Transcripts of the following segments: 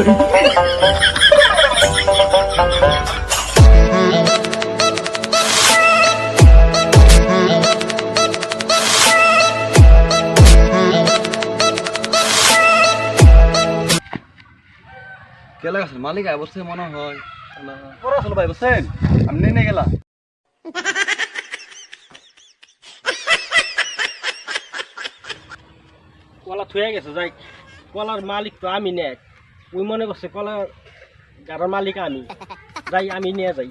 কেলা গাছের মালিক আয় মনে হয়। পড়াশোনা ভাই বসছেন আমি নিয়ে গেলাম। কলা থুয়ে গেছে যাই। কলার মালিক তো আমি নে ওই মনে করছে কলার গাড়ার মালিক আমি। যাই আমি নিয়ে যাই।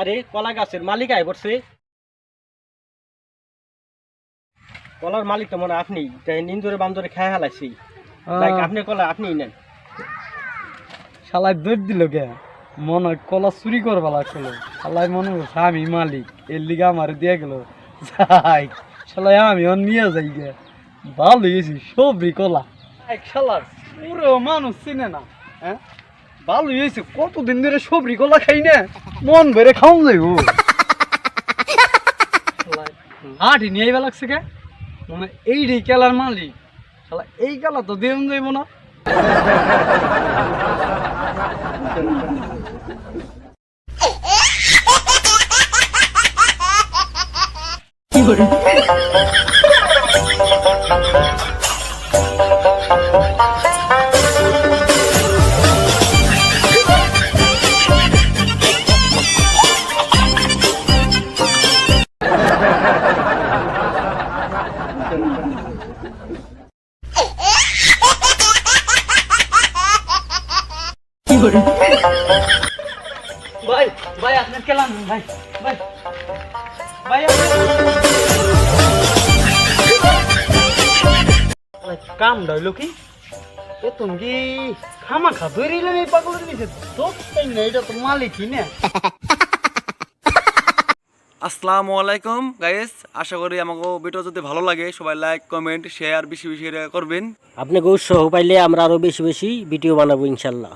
আরে কলা গাছের মালিক আয় পড়ছে। কলার মালিক তো মনে আপনি তাই নিন্দরে বান্দরে খেয়ে ফেলাইছি। যাই, আপনি কলা আপনি নেন। শালাই দৌড় দিল কে? মনে হয় কলা চুরি করবা লাগছিল। শালাই মনে করছে আমি মালিক এর লিগে আমার দিয়ে গেল। যাই শালাই আমি নিয়ে যাই গে। ভালো হয়েছি সবরি কলা। এক শালার পুরো মানুষ চিনে না হ্যাঁ? ভালো হয়েছে কতদিন ধরে সবরি কলা খাই না? মন ভরে খাওয়া যাইব। হাঁটি নিয়ে আইবা লাগছে কে? মানে এই রে কেলার মালিক। শালা এই কেলা তো দেন যাইব না। ভাই ভাই, আপনার কেলাম, ভাই ভাই ভাই কাম ডাইলো কি? এ তুমি কি খামা খা ধরিলেন এই পাগলের তো না না। আসসালামু আলাইকুম গাইস আশা করি আমাকে ভিডিও যদি ভালো লাগে, সবাই লাইক কমেন্ট শেয়ার বেশি বেশি করবেন। আপনাকে উৎসাহ পাইলে আমরা আরও বেশি বেশি ভিডিও বানাবো ইনশাল্লাহ।